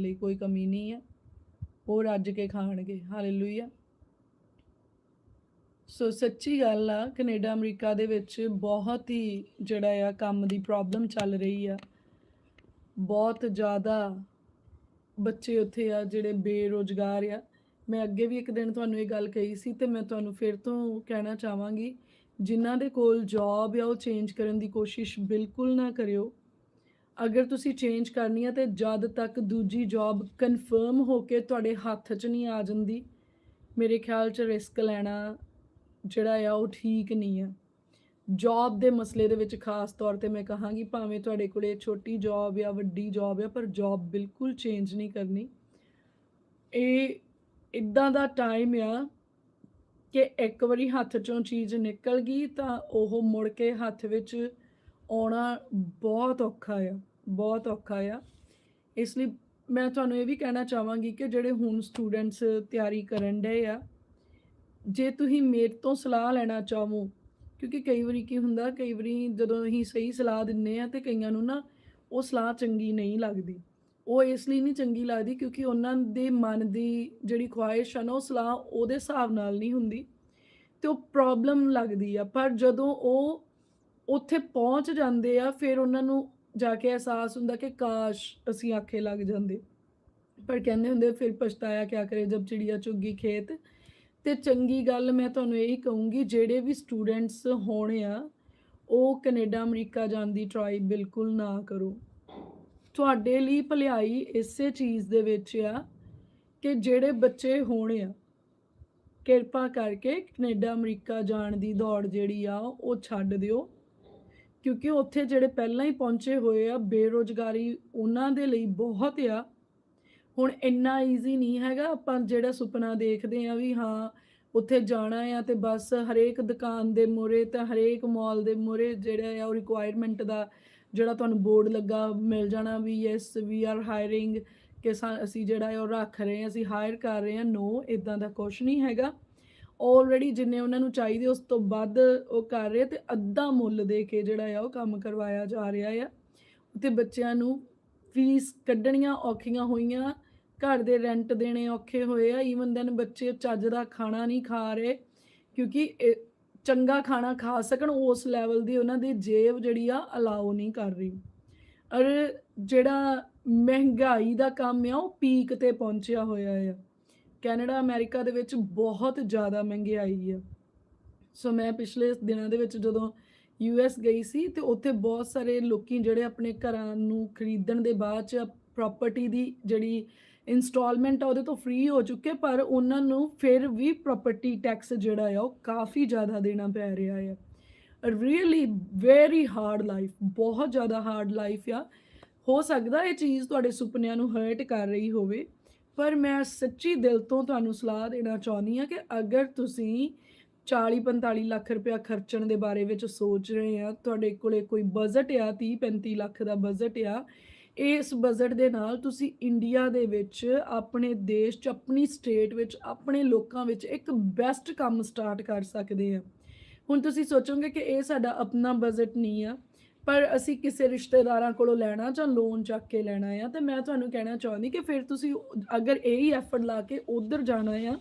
ਲਈ ਕੋਈ ਕਮੀ ਨਹੀਂ ਹੈ ਉਹ ਰੱਜ ਕੇ ਖਾਣਗੇ। ਹਾਲੇਲੂਇਆ। ਸੋ ਸੱਚੀ ਗੱਲ ਆ, ਕੈਨੇਡਾ, ਅਮਰੀਕਾ ਦੇ ਵਿੱਚ ਬਹੁਤ ਹੀ ਜਿਹੜਾ ਆ ਕੰਮ ਦੀ ਪ੍ਰੋਬਲਮ ਚੱਲ ਰਹੀ ਆ। ਬਹੁਤ ਜ਼ਿਆਦਾ ਬੱਚੇ ਉੱਥੇ ਆ ਜਿਹੜੇ ਬੇਰੋਜ਼ਗਾਰ ਆ। ਮੈਂ ਅੱਗੇ ਵੀ ਇੱਕ ਦਿਨ ਤੁਹਾਨੂੰ ਇਹ ਗੱਲ ਕਹੀ ਸੀ ਤੇ ਮੈਂ ਤੁਹਾਨੂੰ ਫਿਰ ਤੋਂ ਕਹਿਣਾ ਚਾਹਾਂਗੀ, ਜਿਨ੍ਹਾਂ ਦੇ ਕੋਲ ਜੌਬ ਆ, ਉਹ ਚੇਂਜ ਕਰਨ ਦੀ ਕੋਸ਼ਿਸ਼ ਬਿਲਕੁਲ ਨਾ ਕਰਿਓ। ਅਗਰ ਤੁਸੀਂ ਚੇਂਜ ਕਰਨੀ ਹੈ ਤੇ ਜਦ ਤੱਕ ਦੂਜੀ ਜੌਬ ਕਨਫਰਮ ਹੋ ਕੇ ਤੁਹਾਡੇ ਹੱਥ 'ਚ ਨਹੀਂ ਆ ਜਾਂਦੀ, ਮੇਰੇ ਖਿਆਲ 'ਚ ਰਿਸਕ ਲੈਣਾ ਜਿਹੜਾ ਆ ਉਹ ਠੀਕ ਨਹੀਂ ਆ। ਜੌਬ ਦੇ ਮਸਲੇ ਦੇ ਵਿੱਚ ਖਾਸ ਤੌਰ ਤੇ ਮੈਂ ਕਹਾਂਗੀ ਭਾਵੇਂ ਤੁਹਾਡੇ ਕੋਲੇ ਛੋਟੀ ਜੌਬ ਜਾਂ ਵੱਡੀ ਜੌਬ ਆ, ਪਰ ਜੌਬ ਬਿਲਕੁਲ ਚੇਂਜ ਨਹੀਂ ਕਰਨੀ। ਇਹ ਇਦਾਂ ਦਾ ਟਾਈਮ ਆ ਕਿ ਇੱਕ ਵਾਰੀ ਹੱਥ ਚੋਂ ਚੀਜ਼ ਨਿਕਲ ਗਈ ਤਾਂ ਉਹ ਮੁੜ ਕੇ ਹੱਥ ਵਿੱਚ ਆਉਣਾ ਬਹੁਤ ਔਖਾ ਆ। ਬਹੁਤ ਔਖਾ ਆ। ਇਸ ਲਈ ਮੈਂ ਤੁਹਾਨੂੰ ਇਹ ਵੀ ਕਹਿਣਾ ਚਾਹਾਂਗੀ ਕਿ ਜਿਹੜੇ ਹੁਣ ਸਟੂਡੈਂਟਸ ਤਿਆਰੀ ਕਰਨ ਡਏ ਆ, ਜੇ ਤੁਸੀਂ ਮੇਰੇ ਤੋਂ ਸਲਾਹ ਲੈਣਾ ਚਾਹੋ, ਕਿਉਂਕਿ ਕਈ ਵਾਰੀ ਕੀ ਹੁੰਦਾ, ਕਈ ਵਾਰੀ ਜਦੋਂ ਅਸੀਂ ਸਹੀ ਸਲਾਹ ਦਿੰਨੇ ਆ ਤੇ ਕਈਆਂ ਨੂੰ ਨਾ ਉਹ ਸਲਾਹ ਚੰਗੀ ਨਹੀਂ ਲੱਗਦੀ। ਉਹ ਇਸ ਲਈ ਨਹੀਂ ਚੰਗੀ ਲੱਗਦੀ ਕਿਉਂਕਿ ਉਹਨਾਂ ਦੇ ਮਨ ਦੀ ਜਿਹੜੀ ਖੁਆਇਸ਼ ਆ ਨਾ, ਉਹ ਸਲਾਹ ਉਹਦੇ ਹਿਸਾਬ ਨਾਲ ਨਹੀਂ ਹੁੰਦੀ ਤੇ ਉਹ ਪ੍ਰੋਬਲਮ ਲੱਗਦੀ ਆ। ਪਰ ਜਦੋਂ ਉਹ ਉੱਥੇ ਪਹੁੰਚ ਜਾਂਦੇ ਆ, ਫਿਰ ਉਹਨਾਂ ਨੂੰ ਜਾ ਕੇ ਅਹਿਸਾਸ ਹੁੰਦਾ ਕਿ ਕਾਸ਼ ਅਸੀਂ ਆਖੇ ਲੱਗ ਜਾਂਦੇ। ਪਰ ਕਹਿੰਦੇ ਹੁੰਦੇ ਫਿਰ ਪਛਤਾਇਆ ਕਿਆ ਕਰੇ ਜਬ ਚਿੜੀਆ ਚੁੱਗੀ ਖੇਤ। ਤੇ ਚੰਗੀ ਗੱਲ ਮੈਂ ਤੁਹਾਨੂੰ ਇਹੀ ਕਹੂੰਗੀ, ਜਿਹੜੇ ਵੀ ਸਟੂਡੈਂਟਸ ਹੋਣੇ ਆ, ਉਹ ਕੈਨੇਡਾ, ਅਮਰੀਕਾ ਜਾਣ ਦੀ ਟਰਾਈ ਬਿਲਕੁਲ ਨਾ ਕਰੋ। ਤੁਹਾਡੇ ਲਈ ਭਲਾਈ ਇਸੇ ਚੀਜ਼ ਦੇ ਵਿੱਚ ਆ ਕਿ ਜਿਹੜੇ ਬੱਚੇ ਹੋਣੇ ਆ, ਕਿਰਪਾ ਕਰਕੇ ਕੈਨੇਡਾ, ਅਮਰੀਕਾ ਜਾਣ ਦੀ ਦੌੜ ਜਿਹੜੀ ਆ, ਉਹ ਛੱਡ ਦਿਓ। ਕਿਉਂਕਿ ਉੱਥੇ ਜਿਹੜੇ ਪਹਿਲਾਂ ਹੀ ਪਹੁੰਚੇ ਹੋਏ ਆ, ਬੇਰੋਜ਼ਗਾਰੀ ਉਹਨਾਂ ਦੇ ਲਈ ਬਹੁਤ ਆ। ਹੁਣ ਇੰਨਾ ਈਜ਼ੀ ਨਹੀਂ ਹੈਗਾ, ਆਪਾਂ ਜਿਹੜਾ ਸੁਪਨਾ ਦੇਖਦੇ ਆ ਵੀ ਹਾਂ, ਉੱਥੇ ਜਾਣਾ ਆ ਤੇ ਬਸ ਹਰੇਕ ਦੁਕਾਨ ਦੇ ਮੂਹਰੇ ਤਾਂ ਹਰੇਕ ਮਾਲ ਦੇ ਮੂਹਰੇ ਜਿਹੜਾ ਆ ਉਹ ਰਿਕੁਆਇਰਮੈਂਟ ਦਾ ਜਿਹੜਾ ਤੁਹਾਨੂੰ ਬੋਰਡ ਲੱਗਾ, ਮਿਲ ਜਾਣਾ ਵੀ ਯੈਸ ਵੀ ਆਰ ਹਾਇਰਿੰਗ ਕਿ ਸਾ- ਅਸੀਂ ਜਿਹੜਾ ਆ ਉਹ ਰੱਖ ਰਹੇ ਹਾਂ ਅਸੀਂ ਹਾਇਰ ਕਰ ਰਹੇ ਹਾਂ ਨੋ ਇਦਾਂ ਦਾ ਕੁਝ ਨਹੀਂ ਹੈਗਾ। ਆਲਰੇਡੀ ਜਿੰਨੇ ਉਹਨਾਂ ਨੂੰ ਚਾਹੀਦੇ, ਉਸ ਤੋਂ ਵੱਧ ਉਹ ਕਰ ਰਹੇ ਤੇ ਅੱਧਾ ਮੁੱਲ ਦੇ ਕੇ ਜਿਹੜਾ ਆ, ਉਹ ਕੰਮ ਕਰਵਾਇਆ ਜਾ ਰਿਹਾ ਆ। ਉੱਥੇ ਬੱਚਿਆਂ ਨੂੰ ਫੀਸ ਕੱਢਣੀਆਂ ਔਖੀਆਂ ਹੋਈਆਂ, ਘਰ ਦੇ ਰੈਂਟ ਦੇਣੇ ਔਖੇ ਹੋਏ ਆ ਈਵਨ ਦੈਨ ਬੱਚੇ ਚੱਜ ਦਾ ਖਾਣਾ ਨਹੀਂ ਖਾ ਰਹੇ, ਕਿਉਂਕਿ ਇਹ ਚੰਗਾ ਖਾਣਾ ਖਾ ਸਕਣ, ਉਸ ਲੈਵਲ ਦੀ ਉਹਨਾਂ ਦੀ ਜੇਬ ਜਿਹੜੀ ਆ ਅਲਾਉ ਨਹੀਂ ਕਰ ਰਹੀ। ਔਰ ਜਿਹੜਾ ਮਹਿੰਗਾਈ ਦਾ ਕੰਮ ਆ, ਉਹ ਪੀਕ ਤੇ ਪਹੁੰਚਿਆ ਹੋਇਆ ਆ। ਕੈਨੇਡਾ, ਅਮਰੀਕਾ ਦੇ ਵਿੱਚ ਬਹੁਤ ਜ਼ਿਆਦਾ ਮਹਿੰਗਾਈ ਆ। ਸੋ ਮੈਂ ਪਿਛਲੇ ਦਿਨਾਂ ਦੇ ਵਿੱਚ ਜਦੋਂ ਯੂਐਸ ਗਈ ਸੀ ਤੇ ਉੱਥੇ ਬਹੁਤ ਸਾਰੇ ਲੋਕੀ ਜਿਹੜੇ ਆਪਣੇ ਘਰਾਂ ਨੂੰ ਖਰੀਦਣ ਦੇ ਬਾਅਦ ਚ ਪ੍ਰਾਪਰਟੀ ਦੀ ਜਿਹੜੀ ਇਨਸਟਾਲਮੈਂਟ ਆ ਉਹਦੇ ਤੋਂ ਫ੍ਰੀ ਹੋ ਚੁੱਕੇ, ਪਰ ਉਹਨਾਂ ਨੂੰ ਫਿਰ ਵੀ ਪ੍ਰਾਪਰਟੀ ਟੈਕਸ ਜਿਹੜਾ ਆ ਉਹ ਕਾਫੀ ਜ਼ਿਆਦਾ ਦੇਣਾ ਪੈ ਰਿਹਾ ਆ। ਰੀਅਲੀ ਵੈਰੀ ਹਾਰਡ ਲਾਈਫ ਬਹੁਤ ਜ਼ਿਆਦਾ ਹਾਰਡ ਲਾਈਫ ਆ। ਹੋ ਸਕਦਾ ਇਹ ਚੀਜ਼ ਤੁਹਾਡੇ ਸੁਪਨਿਆਂ ਨੂੰ ਹਰਟ ਕਰ ਰਹੀ ਹੋਵੇ। ਪਰ ਮੈਂ ਸੱਚੀ ਦਿਲ ਤੋਂ ਤੁਹਾਨੂੰ ਸਲਾਹ ਦੇਣਾ ਚਾਹੁੰਦੀ ਆ ਕਿ ਅਗਰ ਤੁਸੀਂ 40-45 ਲੱਖ ਰੁਪਇਆ ਖਰਚਣ ਦੇ ਬਾਰੇ ਵਿੱਚ ਸੋਚ ਰਹੇ ਆ, ਤੁਹਾਡੇ ਕੋਲੇ ਕੋਈ ਬਜਟ ਆ 30-35 ਲੱਖ ਦਾ ਬਜਟ ਆ, ਇਸ ਬਜਟ ਦੇ ਨਾਲ ਤੁਸੀਂ ਇੰਡੀਆ ਦੇ ਵਿੱਚ ਆਪਣੇ ਦੇਸ਼ 'ਚ, ਆਪਣੀ ਸਟੇਟ ਵਿੱਚ, ਆਪਣੇ ਲੋਕਾਂ ਵਿੱਚ ਇੱਕ ਬੈਸਟ ਕੰਮ ਸਟਾਰਟ ਕਰ ਸਕਦੇ ਆ। ਹੁਣ ਤੁਸੀਂ ਸੋਚੋਗੇ ਕਿ ਇਹ ਸਾਡਾ ਆਪਣਾ ਬਜਟ ਨਹੀਂ ਆ ਪਰ ਅਸੀਂ ਕਿਸੇ ਰਿਸ਼ਤੇਦਾਰਾਂ ਕੋਲੋਂ ਲੈਣਾ ਜਾਂ ਲੋਨ ਚੱਕ ਕੇ ਲੈਣਾ ਆ, ਤੇ ਮੈਂ ਤੁਹਾਨੂੰ ਕਹਿਣਾ ਚਾਹੁੰਦੀ ਕਿ ਫਿਰ ਤੁਸੀਂ ਅਗਰ ਇਹ ਹੀ ਐਫਰਟ ਲਾ ਕੇ ਉਧਰ ਜਾਣਾ ਆ,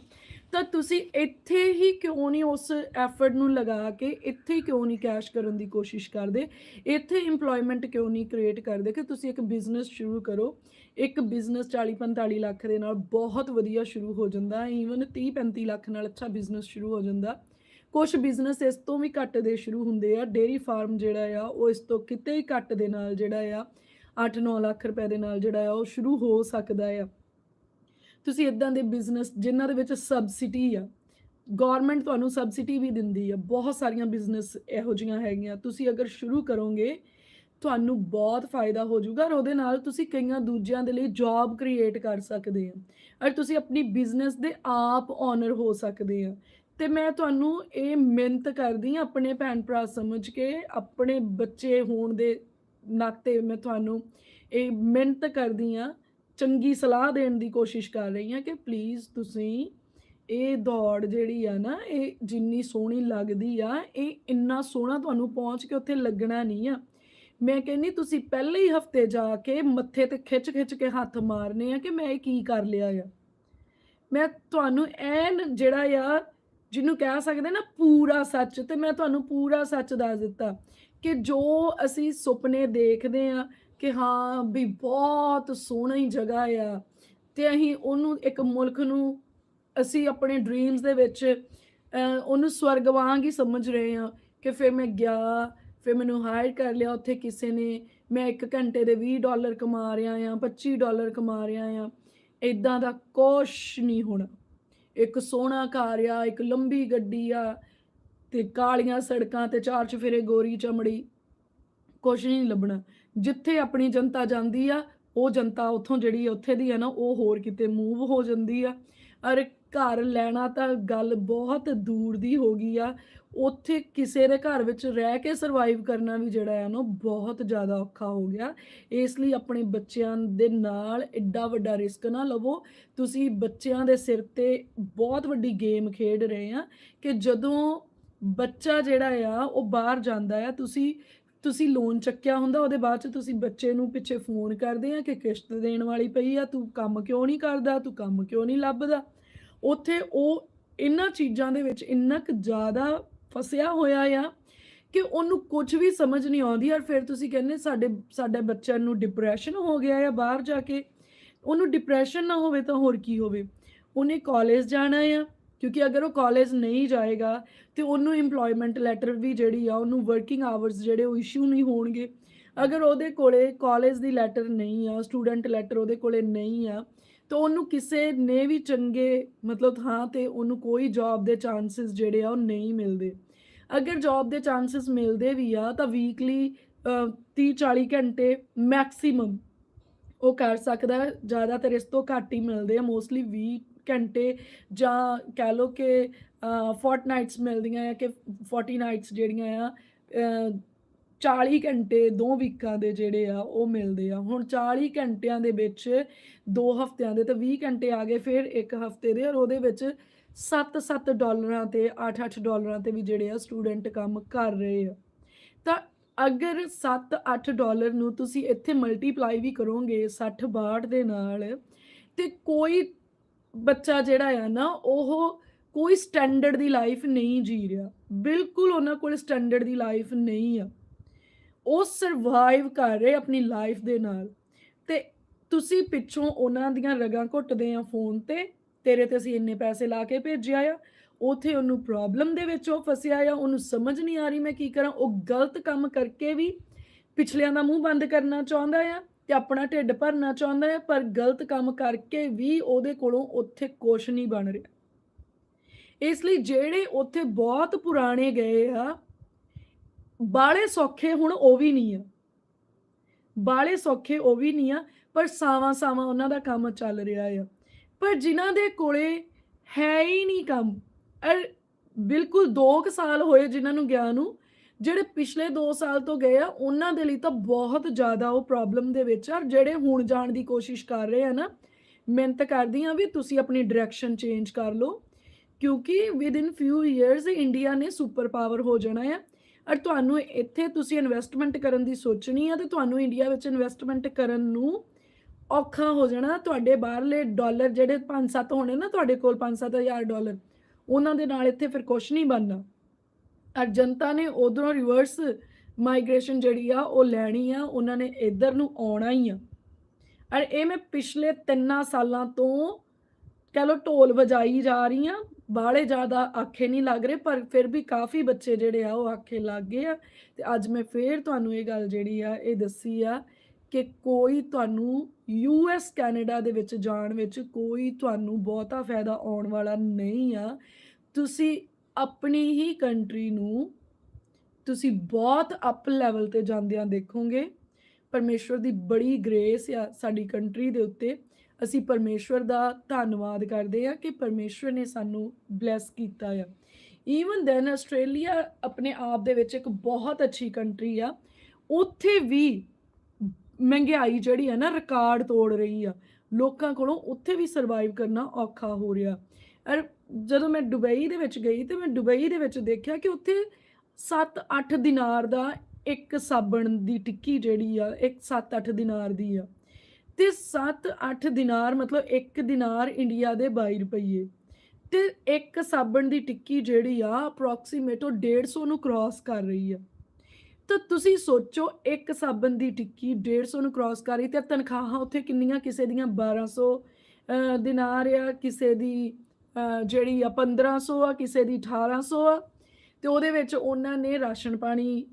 ਤਾਂ ਤੁਸੀਂ ਇੱਥੇ ਹੀ ਕਿਉਂ ਨਹੀਂ ਉਸ ਐਫਰਟ ਨੂੰ ਲਗਾ ਕੇ, ਇੱਥੇ ਹੀ ਕਿਉਂ ਨਹੀਂ ਕੈਸ਼ ਕਰਨ ਦੀ ਕੋਸ਼ਿਸ਼ ਕਰਦੇ? ਇੱਥੇ ਏਮਪਲੋਇਮੈਂਟ ਕਿਉਂ ਨਹੀਂ ਕ੍ਰੀਏਟ ਕਰਦੇ ਕਿ ਤੁਸੀਂ ਇੱਕ ਬਿਜ਼ਨਸ ਸ਼ੁਰੂ ਕਰੋ? ਇੱਕ ਬਿਜ਼ਨਸ 40 45 ਲੱਖ ਦੇ ਨਾਲ ਬਹੁਤ ਵਧੀਆ ਸ਼ੁਰੂ ਹੋ ਜਾਂਦਾ ਈਵਨ 30 35 ਲੱਖ ਨਾਲ ਅੱਛਾ ਬਿਜ਼ਨਸ ਸ਼ੁਰੂ ਹੋ ਜਾਂਦਾ। ਕੁਝ ਬਿਜ਼ਨਸ ਇਸ ਤੋਂ ਵੀ ਘੱਟ ਦੇ ਸ਼ੁਰੂ ਹੁੰਦੇ ਆ। ਡੇਰੀ ਫਾਰਮ ਜਿਹੜਾ ਆ, ਉਹ ਇਸ ਤੋਂ ਕਿਤੇ ਹੀ ਘੱਟ ਦੇ ਨਾਲ ਜਿਹੜਾ ਆ 8-9 ਲੱਖ ਰੁਪਏ ਦੇ ਨਾਲ ਜਿਹੜਾ ਆ, ਉਹ ਸ਼ੁਰੂ ਹੋ ਸਕਦਾ ਆ। ਤੁਸੀਂ ਇਦਾਂ ਦੇ ਬਿਜ਼ਨਸ ਜਿਨ੍ਹਾਂ ਦੇ ਵਿੱਚ ਸਬਸਿਡੀ ਆ ਗਵਰਨਮੈਂਟ ਤੁਹਾਨੂੰ ਸਬਸਿਡੀ ਵੀ ਦਿੰਦੀ ਆ। ਬਹੁਤ ਸਾਰੀਆਂ ਬਿਜ਼ਨਸ ਇਹੋ ਜਿਹੀਆਂ ਹੈਗੀਆਂ। ਤੁਸੀਂ ਅਗਰ ਸ਼ੁਰੂ ਕਰੋਗੇ, ਤੁਹਾਨੂੰ ਬਹੁਤ ਫਾਇਦਾ ਹੋ ਜਾਊਗਾ ਔਰ ਉਹਦੇ ਨਾਲ ਤੁਸੀਂ ਕਈਆਂ ਦੂਜਿਆਂ ਦੇ ਲਈ ਜੌਬ ਕ੍ਰੀਏਟ ਕਰ ਸਕਦੇ ਆ। ਔਰ ਤੁਸੀਂ ਆਪਣੀ ਬਿਜ਼ਨਸ ਦੇ ਆਪ ਓਨਰ ਹੋ ਸਕਦੇ ਆ। ਤੇ ਮੈਂ ਤੁਹਾਨੂੰ ਇਹ ਮਿਹਨਤ ਕਰਦੀ ਹਾਂ ਆਪਣੇ ਭੈਣ ਭਰਾ ਸਮਝ ਕੇ, ਆਪਣੇ ਬੱਚੇ ਹੋਣ ਦੇ ਨਾਤੇ ਮੈਂ ਤੁਹਾਨੂੰ ਇਹ ਮਿਹਨਤ ਕਰਦੀ ਹਾਂ, ਚੰਗੀ ਸਲਾਹ ਦੇਣ ਦੀ ਕੋਸ਼ਿਸ਼ ਕਰ ਰਹੀ ਹਾਂ ਕਿ ਪਲੀਜ਼ ਤੁਸੀਂ ਇਹ ਦੌੜ ਜਿਹੜੀ ਆ ਨਾ, ਇਹ ਜਿੰਨੀ ਸੋਹਣੀ ਲੱਗਦੀ ਆ, ਇਹ ਇੰਨਾ ਸੋਹਣਾ ਤੁਹਾਨੂੰ ਪਹੁੰਚ ਕੇ ਉੱਥੇ ਲੱਗਣਾ ਨਹੀਂ ਆ ਮੈਂ ਕਹਿੰਦੀ ਤੁਸੀਂ ਪਹਿਲੇ ਹੀ ਹਫ਼ਤੇ ਜਾ ਕੇ ਮੱਥੇ ਤੇ ਖਿੱਚ-ਖਿੱਚ ਕੇ ਹੱਥ ਮਾਰਨੇ ਆ ਕਿ ਮੈਂ ਇਹ ਕੀ ਕਰ ਲਿਆ ਆ। ਮੈਂ ਤੁਹਾਨੂੰ ਐਨ ਜਿਹੜਾ ਆ ਜਿਹਨੂੰ ਕਹਿ ਸਕਦੇ ਨਾ ਪੂਰਾ ਸੱਚ, ਤੇ ਮੈਂ ਤੁਹਾਨੂੰ ਪੂਰਾ ਸੱਚ ਦੱਸ ਦਿੱਤਾ ਕਿ ਜੋ ਅਸੀਂ ਸੁਪਨੇ ਦੇਖਦੇ ਆ ਕਿ ਹਾਂ ਵੀ ਬਹੁਤ ਸੋਹਣੀ ਜਗ੍ਹਾ ਆ, ਤੇ ਅਸੀਂ ਉਹਨੂੰ ਇੱਕ ਮੁਲਕ ਨੂੰ ਅਸੀਂ ਆਪਣੇ ਡ੍ਰੀਮਸ ਦੇ ਵਿੱਚ ਉਹਨੂੰ ਸਵਰਗ ਵਾਂਗ ਹੀ ਸਮਝ ਰਹੇ ਆ ਕਿ ਫਿਰ ਮੈਂ ਗਿਆ, ਫਿਰ ਮੈਨੂੰ ਹਾਇਰ ਕਰ ਲਿਆ ਉੱਥੇ ਕਿਸੇ ਨੇ, ਮੈਂ 1 ਘੰਟੇ ਦੇ 20 ਡਾਲਰ ਕਮਾ ਰਿਹਾ ਆ 25 ਡਾਲਰ ਕਮਾ ਰਿਹਾ ਆ ਇਦਾਂ ਦਾ ਕੁਛ ਨਹੀਂ ਹੋਣਾ। ਇੱਕ ਸੋਹਣਾ ਘਰ ਆ, ਇੱਕ ਲੰਬੀ ਗੱਡੀ ਆ ਤੇ ਕਾਲੀਆਂ ਸੜਕਾਂ ਤੇ ਚਾਰ ਚਫੇਰੇ ਗੋਰੀ ਚਮੜੀ। ਕੁਛ ਨਹੀਂ ਲੱਭਣਾ। ਜਿੱਥੇ ਆਪਣੀ ਜਨਤਾ ਜਾਂਦੀ ਆ, ਉਹ ਜਨਤਾ ਉੱਥੋਂ ਜਿਹੜੀ ਉੱਥੇ ਦੀ ਆ ਨਾ, ਉਹ ਹੋਰ ਕਿਤੇ ਮੂਵ ਹੋ ਜਾਂਦੀ ਆ। ਔਰ ਘਰ ਲੈਣਾ ਤਾਂ ਗੱਲ ਬਹੁਤ ਦੂਰ ਦੀ ਹੋ ਗਈ ਆ। ਉੱਥੇ ਕਿਸੇ ਦੇ ਘਰ ਵਿੱਚ ਰਹਿ ਕੇ ਸਰਵਾਈਵ ਕਰਨਾ ਵੀ ਜਿਹੜਾ ਹੈ ਨਾ ਬਹੁਤ ਜ਼ਿਆਦਾ ਔਖਾ ਹੋ ਗਿਆ। ਇਸ ਲਈ ਆਪਣੇ ਬੱਚਿਆਂ ਦੇ ਨਾਲ ਐਡਾ ਵੱਡਾ ਰਿਸਕ ਨਾ ਲਵੋ। ਤੁਸੀਂ ਬੱਚਿਆਂ ਦੇ ਸਿਰ ਤੇ ਬਹੁਤ ਵੱਡੀ ਗੇਮ ਖੇਡ ਰਹੇ ਆ ਕਿ ਜਦੋਂ ਬੱਚਾ ਜਿਹੜਾ ਆ, ਉਹ ਬਾਹਰ ਜਾਂਦਾ ਆ, ਤੁਸੀਂ ਤੁਸੀਂ ਲੋਨ ਚੱਕਿਆ ਹੁੰਦਾ, ਉਹਦੇ ਬਾਅਦ ਚ ਤੁਸੀਂ ਬੱਚੇ ਨੂੰ ਪਿੱਛੇ ਫੋਨ ਕਰਦੇ ਆ ਕਿ ਕਿਸ਼ਤ ਦੇਣ ਵਾਲੀ ਪਈ ਆ, ਤੂੰ ਕੰਮ ਕਿਉਂ ਨਹੀਂ ਕਰਦਾ, ਤੂੰ ਕੰਮ ਕਿਉਂ ਨਹੀਂ ਲੱਭਦਾ? ਉੱਥੇ ਉਹ ਇਹਨਾਂ ਚੀਜ਼ਾਂ ਦੇ ਵਿੱਚ ਇੰਨਾ ਕੁ ਜ਼ਿਆਦਾ ਫਸਿਆ ਹੋਇਆ ਆ ਕਿ ਉਹਨੂੰ ਕੁਝ ਵੀ ਸਮਝ ਨਹੀਂ ਆਉਂਦੀ ਔਰ ਫਿਰ ਤੁਸੀਂ ਕਹਿੰਦੇ ਸਾਡੇ ਸਾਡੇ ਬੱਚਿਆਂ ਨੂੰ ਡਿਪਰੈਸ਼ਨ ਹੋ ਗਿਆ ਆ ਬਾਹਰ ਜਾ ਕੇ। ਉਹਨੂੰ ਡਿਪਰੈਸ਼ਨ ਨਾ ਹੋਵੇ ਤਾਂ ਹੋਰ ਕੀ ਹੋਵੇ। ਉਹਨੇ ਕਾਲਜ ਜਾਣਾ ਆ, ਕਿਉਂਕਿ ਅਗਰ ਉਹ ਕਾਲਜ ਨਹੀਂ ਜਾਏਗਾ ਤੇ ਉਹਨੂੰ EMPLOYMENT ਲੈਟਰ ਵੀ ਜਿਹੜੀ ਆ, ਉਹਨੂੰ ਵਰਕਿੰਗ ਆਵਰਸ ਜਿਹੜੇ ਉਹ ਇਸ਼ੂ ਨਹੀਂ ਹੋਣਗੇ। ਅਗਰ ਉਹਦੇ ਕੋਲੇ ਕਾਲਜ ਦੀ ਲੈਟਰ ਨਹੀਂ ਆ ਸਟੂਡੈਂਟ ਲੈਟਰ ਉਹਦੇ ਕੋਲੇ ਨਹੀਂ ਆ ਤਾਂ ਉਹਨੂੰ ਕਿਸੇ ਨੇ ਵੀ ਚੰਗੇ, ਮਤਲਬ ਥਾਂ ਤੇ ਉਹਨੂੰ ਕੋਈ ਜੌਬ ਦੇ ਚਾਂਸਸ ਜਿਹੜੇ ਆ ਉਹ ਨਹੀਂ ਮਿਲਦੇ। ਅਗਰ ਜੌਬ ਦੇ ਚਾਂਸਸ ਮਿਲਦੇ ਵੀ ਆ, ਤਾਂ ਵੀਕਲੀ 30 40 ਘੰਟੇ ਮੈਕਸਿਮਮ ਉਹ ਕਰ ਸਕਦਾ ਜ਼ਿਆਦਾਤਰ ਇਸ ਤੋਂ ਘੱਟ ਹੀ ਮਿਲਦੇ ਆ। ਮੋਸਟਲੀ 20 ਘੰਟੇ ਜਾਂ ਕਹਿ ਲਓ ਕਿ ਫੋਰਟਨਾਈਟਸ ਮਿਲਦੀਆਂ ਆ ਕਿ 40 ਨਾਈਟਸ ਜਿਹੜੀਆਂ ਆ 40 ਘੰਟੇ ਦੋ ਵੀਕਾਂ ਦੇ ਜਿਹੜੇ ਆ, ਉਹ ਮਿਲਦੇ ਆ। ਹੁਣ 40 ਘੰਟਿਆਂ ਦੇ ਵਿੱਚ ਦੋ ਹਫ਼ਤਿਆਂ ਦੇ ਤਾਂ 20 ਘੰਟੇ ਆ ਗਏ, ਫਿਰ ਇੱਕ ਹਫ਼ਤੇ ਦੇ ਔਰ ਉਹਦੇ ਵਿੱਚ 7-7 ਡਾਲਰਾਂ ਤੇ 8-8 ਡਾਲਰਾਂ ਤੇ ਵੀ ਜਿਹੜੇ ਆ ਸਟੂਡੈਂਟ ਕੰਮ ਕਰ ਰਹੇ ਆ। ਤਾਂ ਅਗਰ 7-8 ਡਾਲਰ ਨੂੰ ਤੁਸੀਂ ਇੱਥੇ ਮਲਟੀਪਲਾਈ ਵੀ ਕਰੋਗੇ 60 62 ਦੇ ਨਾਲ, ਤੇ ਕੋਈ ਬੱਚਾ ਜਿਹੜਾ ਆ ਨਾ, ਉਹ ਕੋਈ ਸਟੈਂਡਰਡ ਦੀ ਲਾਈਫ ਨਹੀਂ ਜੀ ਰਿਹਾ। ਬਿਲਕੁਲ ਉਹਨਾਂ ਕੋਲ ਸਟੈਂਡਰਡ ਦੀ ਲਾਈਫ ਨਹੀਂ ਆ। ਉਹ ਸਰਵਾਈਵ ਕਰ ਰਹੇ ਆਪਣੀ ਲਾਈਫ ਦੇ ਨਾਲ। ਤੇ ਤੁਸੀਂ ਪਿੱਛੋਂ ਉਹਨਾਂ ਦੀਆਂ ਰਗਾਂ ਘੁੱਟਦੇ ਆ ਫੋਨ ਤੇ, ਤੇਰੇ ਤੇ ਅਸੀਂ ਇੰਨੇ ਪੈਸੇ ਲਾ ਕੇ ਭੇਜਿਆ ਆ, ਉਥੇ ਉਹਨੂੰ ਪ੍ਰੋਬਲਮ ਦੇ ਵਿੱਚ ਉਹ ਫਸਿਆ ਆ, ਉਹਨੂੰ ਸਮਝ ਨਹੀਂ ਆ ਰਹੀ ਮੈਂ ਕੀ ਕਰਾਂ, ਉਹ ਗਲਤ ਕੰਮ ਕਰਕੇ ਵੀ ਪਿਛਲਿਆਂ ਦਾ ਮੂੰਹ ਬੰਦ ਕਰਨਾ ਚਾਹੁੰਦਾ ਆ ਤੇ ਆਪਣਾ ਢਿੱਡ ਭਰਨਾ ਚਾਹੁੰਦਾ ਹੈ ਪਰ ਗਲਤ ਕੰਮ ਕਰਕੇ ਵੀ ਉਹਦੇ ਕੋਲੋਂ ਉੱਥੇ ਕੁਝ ਨਹੀਂ ਬਣ ਰਿਹਾ। ਇਸ ਲਈ ਜਿਹੜੇ ਉੱਥੇ ਬਹੁਤ ਪੁਰਾਣੇ ਗਏ ਆ ਬਾਲੇ ਸੌਖੇ ਹੁਣ ਉਹ ਵੀ ਨਹੀਂ ਆ। ਬਾਲੇ ਸੌਖੇ ਉਹ ਵੀ ਨਹੀਂ ਆ, ਪਰ ਸਾਵਾਂ ਸਾਵਾਂ ਉਹਨਾਂ ਦਾ ਕੰਮ ਚੱਲ ਰਿਹਾ ਆ। ਪਰ ਜਿਨ੍ਹਾਂ ਦੇ ਕੋਲੇ ਹੈ ਹੀ ਨਹੀਂ ਕੰਮ, ਅਰ ਬਿਲਕੁਲ 2 ਸਾਲ ਹੋਏ ਜਿਨ੍ਹਾਂ ਨੂੰ ਗਿਆ ਨੂੰ, ਜਿਹੜੇ ਪਿਛਲੇ 2 ਸਾਲ ਤੋਂ ਗਏ ਆ, ਉਹਨਾਂ ਦੇ ਲਈ ਤਾਂ ਬਹੁਤ ਜ਼ਿਆਦਾ ਉਹ ਪ੍ਰੋਬਲਮ ਦੇ ਵਿੱਚ ਆ ਜਿਹੜੇ ਹੁਣ ਜਾਣ ਦੀ ਕੋਸ਼ਿਸ਼ ਕਰ ਰਹੇ ਆ ਨਾ, ਮਿਹਨਤ ਕਰਦੀ ਆ ਵੀ ਤੁਸੀਂ ਆਪਣੀ ਡਾਇਰੈਕਸ਼ਨ ਚੇਂਜ ਕਰ ਲਓ, ਕਿਉਂਕਿ with in few years India ਨੇ ਸੁਪਰ ਪਾਵਰ ਹੋ ਜਾਣਾ ਹੈ ਔਰ ਤੁਹਾਨੂੰ ਇੱਥੇ ਤੁਸੀਂ ਇਨਵੈਸਟਮੈਂਟ ਕਰਨ ਦੀ ਸੋਚਣੀ ਆ ਤੇ ਤੁਹਾਨੂੰ ਇੰਡੀਆ ਵਿੱਚ ਇਨਵੈਸਟਮੈਂਟ ਕਰਨ ਨੂੰ ਔਖਾ ਹੋ ਜਾਣਾ। ਤੁਹਾਡੇ ਬਾਹਰਲੇ ਡਾਲਰ ਜਿਹੜੇ 5-7 ਹੋਣੇ ਨਾ ਤੁਹਾਡੇ ਕੋਲ 5-7000 ਡਾਲਰ ਉਹਨਾਂ ਦੇ ਨਾਲ ਇੱਥੇ ਫਿਰ ਕੁਝ ਨਹੀਂ ਬਣਨਾ। ਔਰ ਜਨਤਾ ਨੇ ਉਧਰੋਂ ਰਿਵਰਸ ਮਾਈਗ੍ਰੇਸ਼ਨ ਜਿਹੜੀ ਆ ਉਹ ਲੈਣੀ ਆ, ਉਹਨਾਂ ਨੇ ਇੱਧਰ ਨੂੰ ਆਉਣਾ ਹੀ ਆ। ਔਰ ਇਹ ਮੈਂ ਪਿਛਲੇ 3 ਸਾਲਾਂ ਤੋਂ ਕਹ ਲੋ ਢੋਲ ਵਜਾਈ ਜਾ ਰਹੀ ਆ ਬਾਹਲੇ ਜ਼ਿਆਦਾ ਆਖੇ ਨਹੀਂ ਲੱਗ ਰਹੇ, ਪਰ ਫਿਰ ਵੀ ਕਾਫੀ ਬੱਚੇ ਜਿਹੜੇ ਆ ਉਹ ਆਖੇ ਲੱਗ ਗਏ ਆ। ਤੇ ਅੱਜ ਮੈਂ ਫੇਰ ਤੁਹਾਨੂੰ ਇਹ ਗੱਲ ਜਿਹੜੀ ਆ, ਇਹ ਦੱਸੀ ਆ ਕਿ ਕੋਈ ਤੁਹਾਨੂੰ ਯੂਐਸ ਕੈਨੇਡਾ ਦੇ ਵਿੱਚ ਜਾਣ ਵਿੱਚ ਕੋਈ ਤੁਹਾਨੂੰ ਬਹੁਤਾ ਫਾਇਦਾ ਆਉਣ ਵਾਲਾ ਨਹੀਂ ਆ। ਤੁਸੀਂ ਆਪਣੀ ਹੀ ਕੰਟਰੀ ਨੂੰ, ਤੁਸੀਂ ਬਹੁਤ ਅਪ ਲੈਵਲ ਤੇ ਜਾਂਦਿਆਂ ਦੇਖੋਗੇ। ਪਰਮੇਸ਼ਵਰ ਦੀ ਬੜੀ ਗ੍ਰੇਸ ਆ ਸਾਡੀ ਕੰਟਰੀ ਦੇ ਉੱਤੇ। ਅਸੀਂ ਪਰਮੇਸ਼ਵਰ ਦਾ ਧੰਨਵਾਦ ਕਰਦੇ ਆ ਕਿ ਪਰਮੇਸ਼ਵਰ ਨੇ ਸਾਨੂੰ ਬਲੈਸ ਕੀਤਾ ਆ। ਈਵਨ ਦੈਨ ਆਸਟ੍ਰੇਲੀਆ ਆਪਣੇ ਆਪ ਦੇ ਵਿੱਚ ਇੱਕ ਬਹੁਤ ਅੱਛੀ ਕੰਟਰੀ ਆ। ਉੱਥੇ ਵੀ ਮਹਿੰਗਾਈ ਜਿਹੜੀ ਆ ਨਾ ਰਿਕਾਰਡ ਤੋੜ ਰਹੀ ਆ। ਲੋਕਾਂ ਕੋਲੋਂ ਉੱਥੇ ਵੀ ਸਰਵਾਈਵ ਕਰਨਾ ਔਖਾ ਹੋ ਰਿਹਾ। ਔਰ ਜਦੋਂ ਮੈਂ ਦੁਬਈ ਦੇ ਵਿੱਚ ਗਈ ਤੇ ਮੈਂ ਦੁਬਈ ਦੇ ਵਿੱਚ ਦੇਖਿਆ ਕਿ ਉੱਥੇ 7-8 ਦਿਨਾਰ ਦਾ ਇੱਕ ਸਾਬਣ ਦੀ ਟਿੱਕੀ ਜਿਹੜੀ ਆ, ਇੱਕ 7-8 ਦਿਨਾਰ ਦੀ ਆ। ਤੇ 7-8 ਦਿਨਾਰ ਮਤਲਬ 1 ਦਿਨਾਰ ਇੰਡੀਆ ਦੇ 22 ਰੁਪਏ ਤੇ ਇੱਕ ਸਾਬਣ ਦੀ ਟਿੱਕੀ ਜਿਹੜੀ ਆ ਅਪਰੋਕਸੀਮੇਟੋ 150 ਨੂੰ ਕ੍ਰਾਸ ਕਰ ਰਹੀ ਆ। ਤਾਂ ਤੁਸੀਂ ਸੋਚੋ ਇੱਕ ਸਾਬਣ ਦੀ ਟਿੱਕੀ 150 ਨੂੰ ਕ੍ਰਾਸ ਕਰ ਰਹੀ ਤੇ ਤਨਖਾਹਾਂ ਉੱਥੇ ਕਿੰਨੀਆਂ? ਕਿਸੇ ਦੀਆਂ 1200 ਅਹ, ਦਿਨਾਰ ਆ ਕਿਸੇ ਦੀ ਜਿਹੜੀ ਆ 1500 ਆ ਕਿਸੇ ਦੀ 1800 ਆ। ਤੇ ਉਹਦੇ ਵਿੱਚ ਉਹਨਾਂ ਨੇ ਰਾਸ਼ਨ ਪਾਣੀ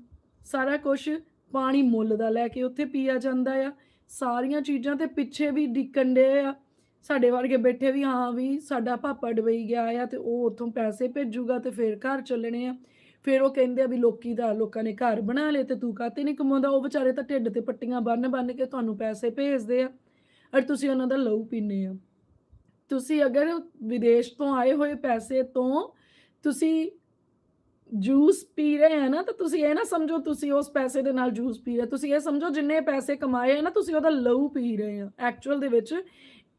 ਸਾਰਾ ਕੁਝ ਪਾਣੀ ਮੁੱਲ ਦਾ ਲੈ ਕੇ ਉੱਥੇ ਪੀਆ ਜਾਂਦਾ ਆ। ਸਾਰੀਆਂ ਚੀਜ਼ਾਂ ਤੇ ਪਿੱਛੇ ਵੀ ਡਿੱਕਣ ਦੇ ਆ। ਸਾਡੇ ਵਰਗੇ ਬੈਠੇ ਵੀ, ਹਾਂ ਵੀ ਸਾਡਾ ਪਾਪਾ ਡਬਈ ਗਿਆ ਆ ਤੇ ਉਹ ਉੱਥੋਂ ਪੈਸੇ ਭੇਜੂਗਾ ਤੇ ਫਿਰ ਘਰ ਚੱਲਣੇ ਆ। ਫਿਰ ਉਹ ਕਹਿੰਦੇ ਆ ਵੀ ਲੋਕੀ ਦਾ, ਲੋਕਾਂ ਨੇ ਘਰ ਬਣਾ ਲਏ ਤੇ ਤੂੰ ਕਾਤੇ ਨਹੀਂ ਕਮਾਉਂਦਾ? ਉਹ ਵਿਚਾਰੇ ਤਾਂ ਢਿੱਡ ਤੇ ਪੱਟੀਆਂ ਬੰਨ ਬੰਨ ਕੇ ਤੁਹਾਨੂੰ ਪੈਸੇ ਭੇਜਦੇ ਆ। ਔਰ ਤੁਸੀਂ ਉਹਨਾਂ ਦਾ ਲਹੂ ਪੀਂਦੇ ਆ। ਤੁਸੀਂ ਅਗਰ ਵਿਦੇਸ਼ ਤੋਂ ਆਏ ਹੋਏ ਪੈਸੇ ਤੋਂ ਤੁਸੀਂ ਜੂਸ ਪੀ ਰਹੇ ਆ ਨਾ, ਤਾਂ ਤੁਸੀਂ ਇਹ ਨਾ ਸਮਝੋ, ਤੁਸੀਂ ਉਸ ਪੈਸੇ ਦੇ ਨਾਲ ਜੂਸ ਪੀ ਰਹੇ ਤੁਸੀਂ ਇਹ ਸਮਝੋ, ਜਿੰਨੇ ਪੈਸੇ ਕਮਾਏ ਆ ਨਾ, ਤੁਸੀਂ ਉਹਦਾ ਲਹੂ ਪੀ ਰਹੇ ਆ। ਐਕਚੁਅਲ ਦੇ ਵਿੱਚ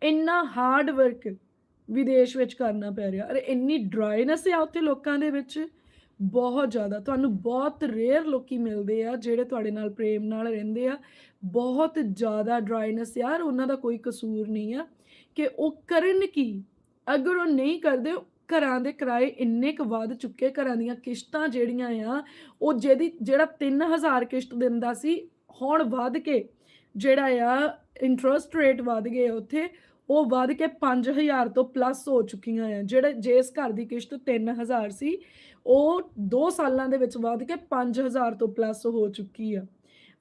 ਇੰਨਾ ਹਾਰਡ ਵਰਕ ਵਿਦੇਸ਼ ਵਿੱਚ ਕਰਨਾ ਪੈ ਰਿਹਾ। ਅਰੇ ਇੰਨੀ ਡਰਾਈਨੈਸ ਆ ਉੱਥੇ ਲੋਕਾਂ ਦੇ ਵਿੱਚ। ਬਹੁਤ ਜ਼ਿਆਦਾ। ਤੁਹਾਨੂੰ ਬਹੁਤ ਰੇਅਰ ਲੋਕੀ ਮਿਲਦੇ ਆ, ਜਿਹੜੇ ਤੁਹਾਡੇ ਨਾਲ ਪ੍ਰੇਮ ਨਾਲ ਰਹਿੰਦੇ ਆ। ਬਹੁਤ ਜ਼ਿਆਦਾ ਡਰਾਈਨੈਸ ਯਾਰ, ਉਹਨਾਂ ਦਾ ਕੋਈ ਕਸੂਰ ਨਹੀਂ ਆ ਕਿ ਉਹ ਕਰਨ ਕੀ? ਅਗਰ ਉਹ ਨਹੀਂ ਕਰਦੇ ਘਰਾਂ ਦੇ ਕਿਰਾਏ ਇੰਨੇ ਕੁ ਵੱਧ ਚੁੱਕੇ, ਘਰਾਂ ਦੀਆਂ ਕਿਸ਼ਤਾਂ ਜਿਹੜੀਆਂ ਆ, ਉਹ ਜਿਹਦੀ, ਜਿਹੜਾ 3000 ਕਿਸ਼ਤ ਦਿੰਦਾ ਸੀ, ਹੁਣ ਵੱਧ ਕੇ ਜਿਹੜਾ ਆ ਇੰਟਰਸਟ ਰੇਟ ਵੱਧ ਗਏ ਆ ਉੱਥੇ, ਉਹ ਵੱਧ ਕੇ 5000 ਤੋਂ ਪਲੱਸ ਹੋ ਚੁੱਕੀਆਂ ਆ, ਜਿਹੜੇ ਜਿਸ ਘਰ ਦੀ ਕਿਸ਼ਤ 3000 ਸੀ, ਉਹ 2 ਸਾਲਾਂ ਦੇ ਵਿੱਚ ਵੱਧ ਕੇ 5000 ਤੋਂ ਪਲੱਸ ਹੋ ਚੁੱਕੀ ਆ।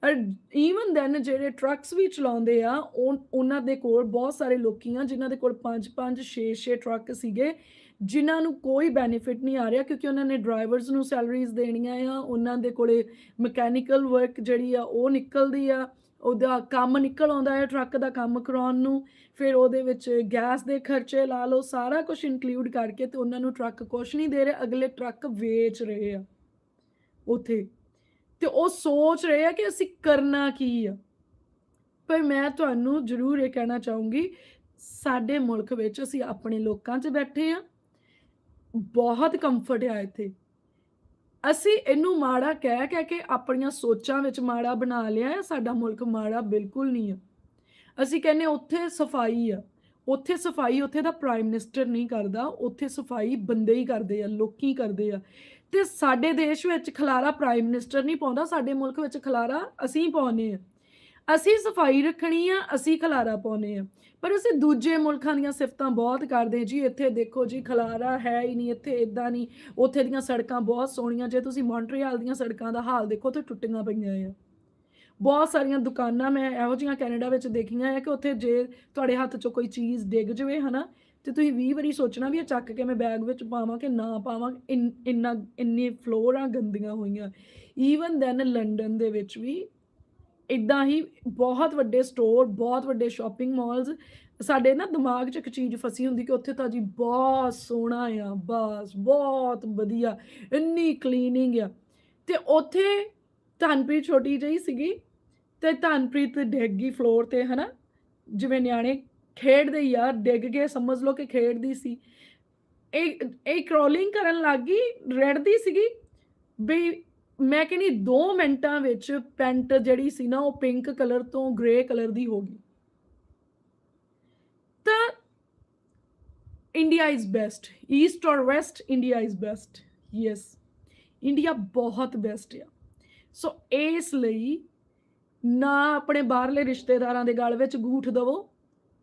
ਔਰ ਈਵਨ ਦੈਨ ਜਿਹੜੇ ਟਰੱਕਸ ਵੀ ਚਲਾਉਂਦੇ ਆ, ਉਹ- ਉਹਨਾਂ ਦੇ ਕੋਲ ਬਹੁਤ ਸਾਰੇ ਲੋਕੀ ਆ, ਜਿਨ੍ਹਾਂ ਦੇ ਕੋਲ 5 5 6 6 ਟਰੱਕ ਸੀਗੇ ਜਿਨ੍ਹਾਂ ਨੂੰ ਕੋਈ ਬੈਨੀਫਿਟ ਨਹੀਂ ਆ ਰਿਹਾ ਕਿਉਂਕਿ ਉਹਨਾਂ ਨੇ ਡਰਾਈਵਰਸ ਨੂੰ ਸੈਲਰੀਜ਼ ਦੇਣੀਆਂ ਆ, ਉਹਨਾਂ ਦੇ ਕੋਲੇ ਮਕੈਨੀਕਲ ਵਰਕ ਜਿਹੜੀ ਆ ਉਹ ਨਿਕਲਦੀ ਆ, ਉਹਦਾ ਕੰਮ ਨਿਕਲ ਆਉਂਦਾ ਹੈ ਟਰੱਕ ਦਾ ਕੰਮ ਕਰਾਉਣ ਨੂੰ, ਫਿਰ ਉਹਦੇ ਵਿੱਚ ਗੈਸ ਦੇ ਖਰਚੇ ਲਾ ਲਓ, ਸਾਰਾ ਕੁਝ ਇਨਕਲੂਡ ਕਰਕੇ ਤੇ ਉਹਨਾਂ ਨੂੰ ਟਰੱਕ ਕੁਛ ਨਹੀਂ ਦੇ ਰਹੇ, ਅਗਲੇ ਟਰੱਕ ਵੇਚ ਰਹੇ ਆ ਉਥੇ। ਤੇ ਉਹ ਸੋਚ ਰਹੇ ਆ ਕਿ ਅਸੀਂ ਕਰਨਾ ਕੀ ਆ। ਪਰ ਮੈਂ ਤੁਹਾਨੂੰ ਜ਼ਰੂਰ ਇਹ ਕਹਿਣਾ ਚਾਹੂੰਗੀ, ਸਾਡੇ ਮੁਲਕ ਵਿੱਚ ਅਸੀਂ ਆਪਣੇ ਲੋਕਾਂ 'ਚ ਬੈਠੇ ਆ ਬਹੁਤ ਕੰਫਰਟ ਆ ਇੱਥੇ। ਅਸੀਂ ਇਹਨੂੰ ਮਾੜਾ ਕਹਿ ਕਹਿ ਕੇ ਆਪਣੀਆਂ ਸੋਚਾਂ ਵਿੱਚ ਮਾੜਾ ਬਣਾ ਲਿਆ ਹੈ, ਸਾਡਾ ਮੁਲਕ ਮਾੜਾ ਬਿਲਕੁਲ ਨਹੀਂ ਆ। ਅਸੀਂ ਕਹਿੰਨੇ ਉੱਥੇ ਸਫ਼ਾਈ ਆ। ਉੱਥੇ ਸਫ਼ਾਈ ਉੱਥੇ ਦਾ ਪ੍ਰਾਈਮ ਮਿਨਿਸਟਰ ਨਹੀਂ ਕਰਦਾ, ਉੱਥੇ ਸਫ਼ਾਈ ਬੰਦੇ ਹੀ ਕਰਦੇ ਆ, ਲੋਕੀ ਕਰਦੇ ਆ। ਤੇ ਸਾਡੇ ਦੇਸ਼ ਵਿੱਚ ਖਲਾਰਾ ਪ੍ਰਾਈਮ ਮਿਨਿਸਟਰ ਨਹੀਂ ਪਾਉਂਦਾ, ਸਾਡੇ ਮੁਲਕ ਵਿੱਚ ਖਲਾਰਾ ਅਸੀਂ ਪਾਉਨੇ ਆ। ਅਸੀਂ ਸਫ਼ਾਈ ਰੱਖਣੀ ਆ, ਅਸੀਂ ਖਲਾਰਾ ਪਾਉਨੇ ਆ। ਪਰ ਅਸੀਂ ਦੂਜੇ ਮੁਲਕਾਂ ਦੀਆਂ ਸਿਫਤਾਂ ਬਹੁਤ ਕਰਦੇ ਜੀ, ਇੱਥੇ ਦੇਖੋ ਜੀ, ਖਲਾਰਾ ਹੈ ਹੀ ਨਹੀਂ, ਇੱਥੇ ਇਦਾਂ ਨਹੀਂ। ਉੱਥੇ ਦੀਆਂ ਸੜਕਾਂ ਬਹੁਤ ਸੋਹਣੀਆਂ। ਜੇ ਤੁਸੀਂ ਮੌਂਟਰੀਅਲ ਦੀਆਂ ਸੜਕਾਂ ਦਾ ਹਾਲ ਦੇਖੋ ਤੇ ਟੁੱਟੀਆਂ ਪਈਆਂ ਆ। ਬਹੁਤ ਸਾਰੀਆਂ ਦੁਕਾਨਾਂ ਮੈਂ ਇਹੋ ਜਿਹੀਆਂ ਕੈਨੇਡਾ ਵਿੱਚ ਦੇਖੀਆਂ ਆ ਕਿ ਉੱਥੇ ਜੇ ਤੁਹਾਡੇ ਹੱਥ 'ਚੋਂ ਕੋਈ ਚੀਜ਼ ਡਿੱਗ ਜਵੇ, ਹਨਾ, ਤੇ ਤੁਸੀਂ 20 ਵਾਰੀ ਸੋਚਣਾ ਵੀ ਇਹ ਚੱਕ ਕੇ ਮੈਂ ਬੈਗ ਵਿੱਚ ਪਾਵਾਂ ਕਿ ਨਾ ਪਾਵਾਂ, ਇੰਨਾ, ਇੰਨੀ ਫਲੋਰਾਂ ਗੰਦੀਆਂ ਹੋਈਆਂ। ਈਵਨ ਦੈਨ ਲੰਡਨ ਦੇ ਵਿੱਚ ਵੀ ਇਦਾਂ ਹੀ ਬਹੁਤ ਵੱਡੇ ਸਟੋਰ ਬਹੁਤ ਵੱਡੇ ਸ਼ਾਪਿੰਗ ਮਾਲਸ ਸਾਡੇ ਨਾ ਦਿਮਾਗ 'ਚ ਇੱਕ ਚੀਜ਼ ਫਸੀ ਹੁੰਦੀ ਕਿ ਉੱਥੇ ਤਾਂ ਜੀ ਬਹੁਤ ਸੋਹਣਾ ਆ, ਬਸ ਬਹੁਤ ਵਧੀਆ, ਇੰਨੀ ਕਲੀਨਿੰਗ ਆ। ਤੇ ਉੱਥੇ ਧਨਪ੍ਰੀਤ ਛੋਟੀ ਜਿਹੀ ਸੀਗੀ ਤੇ ਧਨਪ੍ਰੀਤ ਡਿੱਗ ਗਈ ਫਲੋਰ ਤੇ, ਹਨਾ? ਜਿਵੇਂ ਨਿਆਣੇ ਖੇਡਦੇ ਯਾਰ ਡਿੱਗ ਗਏ, ਸਮਝ ਲਓ ਕਿ ਖੇਡਦੀ ਸੀ। ਇਹ ਇਹ ਕ੍ਰੋਲਿੰਗ ਕਰਨ ਲੱਗ ਗਈ, ਰੜਦੀ ਸੀਗੀ ਵੀ ਮੈਂ ਕਹਿੰਦੀ 2 ਮਿੰਟਾਂ ਵਿੱਚ ਪੈਂਟ ਜਿਹੜੀ ਸੀ ਨਾ, ਉਹ ਪਿੰਕ ਕਲਰ ਤੋਂ ਗ੍ਰੇ ਕਲਰ ਦੀ ਹੋ ਗਈ। ਤਾਂ ਇੰਡੀਆ ਇਜ਼ ਬੈਸਟ ਈਸਟ ਔਰ west India is best yes India ਬਹੁਤ ਬੈਸਟ ਆ। ਸੋ ਇਸ ਲਈ ਨਾ ਆਪਣੇ ਬਾਹਰਲੇ ਰਿਸ਼ਤੇਦਾਰਾਂ ਦੇ ਗਲ ਵਿੱਚ ਗੂਠ ਦਵੋ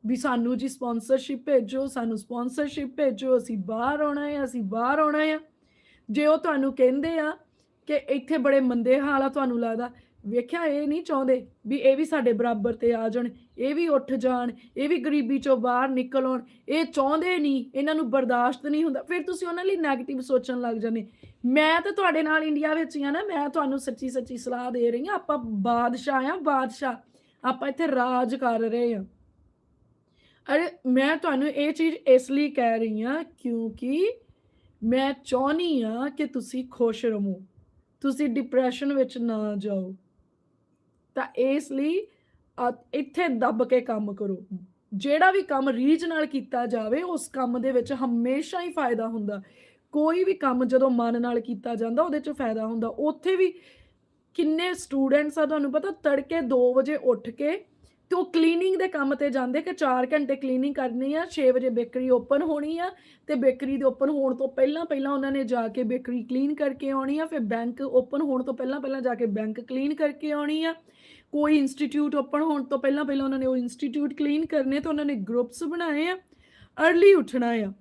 ਵੀ ਸਾਨੂੰ ਜੀ ਸਪਾਂਸਰਸ਼ਿਪ ਭੇਜੋ, ਸਾਨੂੰ ਸਪਾਂਸਰਸ਼ਿਪ ਭੇਜੋ, ਅਸੀਂ ਬਾਹਰ ਆਉਣਾ ਹੈ, ਅਸੀਂ ਬਾਹਰ ਆਉਣਾ ਹੈ। ਜੇ ਉਹ ਤੁਹਾਨੂੰ ਕਹਿੰਦੇ ਆ ਕਿ ਇੱਥੇ ਬੜੇ ਮੰਦੇ ਹਾਲ ਆ ਤੁਹਾਨੂੰ ਲੱਗਦਾ? ਵੇਖਿਆ, ਇਹ ਨਹੀਂ ਚਾਹੁੰਦੇ ਵੀ ਇਹ ਵੀ ਸਾਡੇ ਬਰਾਬਰ ਤੇ ਆ ਜਾਣ, ਇਹ ਵੀ ਉੱਠ ਜਾਣ, ਇਹ ਵੀ ਗਰੀਬੀ ਚੋਂ ਬਾਹਰ ਨਿਕਲ ਆਉਣ। ਇਹ ਚਾਹੁੰਦੇ ਨਹੀਂ, ਇਹਨਾਂ ਨੂੰ ਬਰਦਾਸ਼ਤ ਨਹੀਂ ਹੁੰਦਾ। ਫਿਰ ਤੁਸੀਂ ਉਹਨਾਂ ਲਈ 네ਗੇਟਿਵ ਸੋਚਣ ਲੱਗ ਜਾਂਦੇ। ਮੈਂ ਤਾਂ ਤੁਹਾਡੇ ਨਾਲ ਇੰਡੀਆ ਵਿੱਚ ਹੀ ਆ ਨਾ, ਮੈਂ ਤੁਹਾਨੂੰ ਸੱਚੀ ਸੱਚੀ ਸਲਾਹ ਦੇ ਰਹੀ ਹਾਂ, ਆਪਾਂ ਬਾਦਸ਼ਾਹ ਆ ਬਾਦਸ਼ਾਹ। ਆਪਾਂ ਇੱਥੇ ਰਾਜ ਕਰ ਰਹੇ ਹਾਂ। ਅਰੇ, ਮੈਂ ਤੁਹਾਨੂੰ ਇਹ ਚੀਜ਼ ਇਸ ਲਈ ਕਹਿ ਰਹੀ ਹਾਂ ਕਿਉਂਕਿ ਮੈਂ ਚਾਹਨੀ ਆ ਕਿ ਤੁਸੀਂ ਖੁਸ਼ ਰਹੋ। ਤੁਸੀਂ ਡਿਪਰੈਸ਼ਨ ਵਿੱਚ ਨਾ ਜਾਓ। ਤਾਂ ਇਸ ਲਈ, ਅ- ਇੱਥੇ ਦੱਬ ਕੇ ਕੰਮ ਕਰੋ। ਜਿਹੜਾ ਵੀ ਕੰਮ ਰੀਝ ਨਾਲ ਕੀਤਾ ਜਾਵੇ, ਉਸ ਕੰਮ ਦੇ ਵਿੱਚ ਹਮੇਸ਼ਾ ਹੀ ਫਾਇਦਾ ਹੁੰਦਾ। ਕੋਈ ਵੀ ਕੰਮ ਜਦੋਂ ਮਨ ਨਾਲ ਕੀਤਾ ਜਾਂਦਾ, ਉਹਦੇ 'ਚ ਫਾਇਦਾ ਹੁੰਦਾ। ਉੱਥੇ ਵੀ ਕਿੰਨੇ ਸਟੂਡੈਂਟਸ ਆ, ਤੁਹਾਨੂੰ ਪਤਾ, ਤੜਕੇ 2 ਵਜੇ ਉੱਠ ਕੇ ਤੇ ਉਹ ਕਲੀਨਿੰਗ ਦੇ ਕੰਮ ਤੇ ਜਾਂਦੇ ਕਿ 4 ਘੰਟੇ ਕਲੀਨਿੰਗ ਕਰਨੀ ਆ 6 ਵਜੇ ਬੇਕਰੀ ਓਪਨ ਹੋਣੀ ਆ ਤੇ ਬੇਕਰੀ ਦੇ ਓਪਨ ਹੋਣ ਤੋਂ ਪਹਿਲਾਂ ਪਹਿਲਾਂ ਉਹਨਾਂ ਨੇ ਜਾ ਕੇ ਬੇਕਰੀ ਕਲੀਨ ਕਰਕੇ ਆਉਣੀ ਆ, ਫਿਰ ਬੈਂਕ ਓਪਨ ਹੋਣ ਤੋਂ ਪਹਿਲਾਂ ਪਹਿਲਾਂ ਜਾ ਕੇ ਬੈਂਕ ਕਲੀਨ ਕਰਕੇ ਆਉਣੀ ਆ। ਕੋਈ ਇੰਸਟੀਚਿਊਟ ਓਪਨ ਹੋਣ ਤੋਂ ਪਹਿਲਾਂ ਪਹਿਲਾਂ ਉਹਨਾਂ ਨੇ ਉਹ ਇੰਸਟੀਚਿਊਟ ਕਲੀਨ ਕਰਨੇ ਤੇ ਉਹਨਾਂ ਨੇ ਗਰੁੱਪਸ ਬਣਾਏ ਆ अर्ਲੀ ਉੱਠਣਾ ਆ।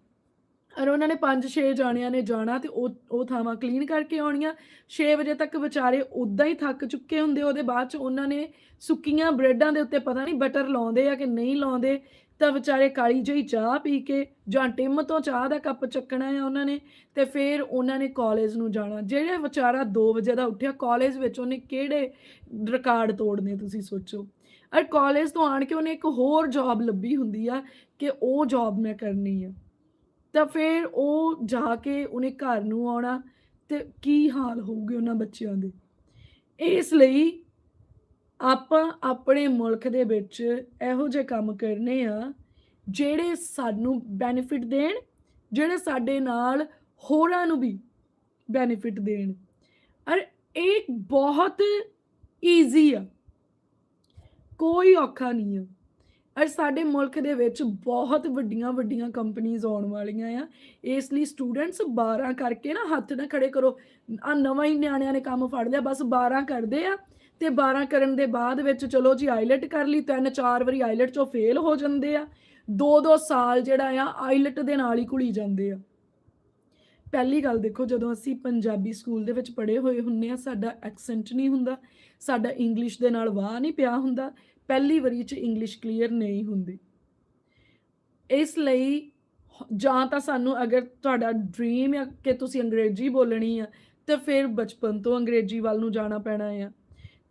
ਔਰ ਉਹਨਾਂ ਨੇ 5-6 ਜਾਣਿਆਂ ਨੇ ਜਾਣਾ ਤੇ ਉਹ ਉਹ ਥਾਵਾਂ ਕਲੀਨ ਕਰਕੇ ਆਉਣੀਆਂ। 6 ਵਜੇ ਤੱਕ ਵਿਚਾਰੇ ਉਦਾਂ ਹੀ ਥੱਕ ਚੁੱਕੇ ਹੁੰਦੇ ਉਹਦੇ ਬਾਅਦ ਚ ਉਹਨਾਂ ਨੇ ਸੁੱਕੀਆਂ ਬ੍ਰੈਡਾਂ ਦੇ ਉੱਤੇ ਪਤਾ ਨਹੀਂ ਬਟਰ ਲਾਉਂਦੇ ਆ ਕਿ ਨਹੀਂ ਲਾਉਂਦੇ, ਤਾਂ ਵਿਚਾਰੇ ਕਾਲੀ ਜਿਹੀ ਚਾਹ ਪੀ ਕੇ ਜਾਂ ਟਿਮ ਤੋਂ ਚਾਹ ਦਾ ਕੱਪ ਚੱਕਣਾ ਆ ਉਹਨਾਂ ਨੇ ਤੇ ਫਿਰ ਉਹਨਾਂ ਨੇ ਕਾਲਜ ਨੂੰ ਜਾਣਾ। ਜਿਹੜੇ ਵਿਚਾਰਾ 2 ਵਜੇ ਦਾ ਉੱਠਿਆ ਕਾਲਜ ਵਿੱਚ ਉਹਨੇ ਕਿਹੜੇ ਰਿਕਾਰਡ ਤੋੜਨੇ ਤੁਸੀਂ ਸੋਚੋ? ਔਰ ਕਾਲਜ ਤੋਂ ਆਣ ਕੇ ਉਹਨੇ ਇੱਕ ਹੋਰ ਜੌਬ ਲੱਭੀ ਹੁੰਦੀ ਆ ਕਿ ਉਹ ਜੌਬ ਮੈਂ ਕਰਨੀ ਆ। ਤਾਂ ਫਿਰ ਉਹ ਜਾ ਕੇ ਉਹਨੇ ਘਰ ਨੂੰ ਆਉਣਾ ਤੇ ਕੀ ਹਾਲ ਹੋਊਗੇ ਉਹਨਾਂ ਬੱਚਿਆਂ ਦੇ? ਇਸ ਲਈ ਆਪਾਂ ਆਪਣੇ ਮੁਲਕ ਦੇ ਵਿੱਚ ਇਹੋ ਜਿਹੇ ਕੰਮ ਕਰਨੇ ਆ ਜਿਹੜੇ ਸਾਨੂੰ ਬੈਨੀਫਿਟ ਦੇਣ, ਜਿਹੜੇ ਸਾਡੇ ਨਾਲ ਹੋਰਾਂ ਨੂੰ ਵੀ ਬੈਨੀਫਿਟ ਦੇਣ। ਔਰ ਇਹ ਬਹੁਤ ਈਜ਼ੀ ਆ। ਕੋਈ ਔਖਾ ਨਹੀਂ ਆ। ਅੱਜ ਸਾਡੇ ਮੁਲਕ ਦੇ ਵਿੱਚ ਬਹੁਤ ਵੱਡੀਆਂ ਵੱਡੀਆਂ ਕੰਪਨੀਆਂ ਆਉਣ ਵਾਲੀਆਂ ਆ। ਇਸ ਲਈ ਸਟੂਡੈਂਟਸ 12 ਕਰਕੇ ਨਾ ਹੱਥ ਨਾ ਖੜੇ ਕਰੋ। ਆ ਨਵਾਂ ਹੀ ਨਿਆਣਿਆਂ ਨੇ ਕੰਮ ਫੜ ਲਿਆ, ਬਸ 12 ਕਰਦੇ ਆ। ਤੇ 12 ਕਰਨ ਦੇ ਬਾਅਦ ਵਿੱਚ ਚਲੋ ਜੀ ਆਈਲਟ ਕਰ ਲਈ, ਤਿੰਨ ਚਾਰ ਵਾਰੀ ਆਈਲਟ ਚੋਂ ਫੇਲ ਹੋ ਜਾਂਦੇ ਆ। ਦੋ ਦੋ ਸਾਲ ਜਿਹੜਾ ਆ ਆਈਲਟ ਦੇ ਨਾਲ ਹੀ ਘੁਲੀ ਜਾਂਦੇ ਆ। ਪਹਿਲੀ ਗੱਲ ਦੇਖੋ, ਜਦੋਂ ਅਸੀਂ ਪੰਜਾਬੀ ਸਕੂਲ ਦੇ ਵਿੱਚ ਪੜ੍ਹੇ ਹੋਏ ਹੁੰਨੇ ਆ, ਸਾਡਾ ਐਕਸੈਂਟ ਨਹੀਂ ਹੁੰਦਾ, ਸਾਡਾ ਇੰਗਲਿਸ਼ ਦੇ ਨਾਲ ਵਾਹ ਨਹੀਂ ਪਿਆ ਹੁੰਦਾ। ਪਹਿਲੀ ਵਾਰੀ ਚ ਇੰਗਲਿਸ਼ ਕਲੀਅਰ ਨਹੀਂ ਹੁੰਦੀ। ਇਸ ਲਈ ਜਾਂ ਤਾਂ ਸਾਨੂੰ ਅਗਰ ਤੁਹਾਡਾ ਡ੍ਰੀਮ ਹੈ ਕਿ ਤੁਸੀਂ ਅੰਗਰੇਜ਼ੀ ਬੋਲਣੀ ਆ, ਤਾਂ ਫਿਰ ਬਚਪਨ ਤੋਂ ਅੰਗਰੇਜ਼ੀ ਵੱਲ ਨੂੰ ਜਾਣਾ ਪੈਣਾ ਆ।